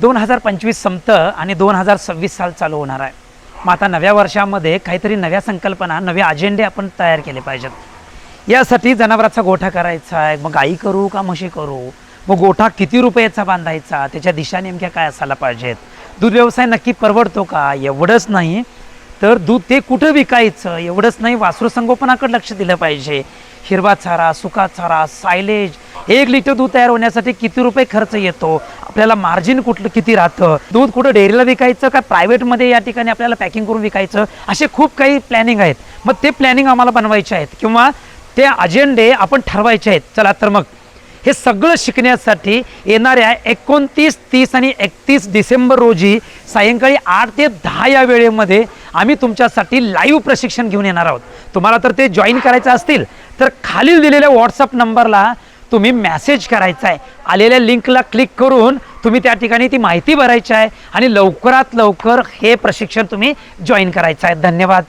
दोन हजार पंचवीस संपतं आणि दोन हजार सव्वीस साल चालू होणार आहे. मग आता नव्या वर्षामध्ये काहीतरी नव्या संकल्पना नवे अजेंडे आपण तयार केले पाहिजेत. यासाठी जनावराचा गोठा करायचा आहे. मग गाई करू का म्हशी करू? मग गोठा किती रुपयाचा बांधायचा? त्याच्या दिशा नेमक्या काय असायला पाहिजेत? दूध व्यवसाय नक्की परवडतो का? एवढंच नाही. तर दूध ते कुठं विकायचं? एवढंच नाही. वासरू संगोपनाकडे लक्ष दिलं पाहिजे. हिरवा चारा सुका चारा सायलेज एक लिटर दूध तयार होण्यासाठी किती रुपये खर्च येतो? आपल्याला मार्जिन कुठलं किती राहतं? दूध कुठं डेअरीला विकायचं का प्रायव्हेटमध्ये या ठिकाणी आपल्याला पॅकिंग करून विकायचं? असे खूप काही प्लॅनिंग आहेत. मग ते प्लॅनिंग आम्हाला बनवायचे आहेत किंवा ते अजेंडे आपण ठरवायचे आहेत. चला तर मग. हे सगळं शिकण्यासाठी येणाऱ्या एकोणतीस तीस आणि एकतीस डिसेंबर रोजी सायंकाळी आठ ते दहा या वेळेमध्ये आम्ही तुमच्यासाठी लाईव्ह प्रशिक्षण घेऊन येणार आहोत. तुम्हाला तर ते जॉईन करायचं असतील. तर खालील दिलेल्या व्हॉट्सअप नंबरला तुम्ही मॅसेज करायचा आहे आलेल्या लिंकला क्लिक करून तुम्ही त्या ठिकाणी ती माहिती भरायची आहे आणि लवकरात लवकर हे प्रशिक्षण तुम्ही जॉईन करायचं आहे. धन्यवाद.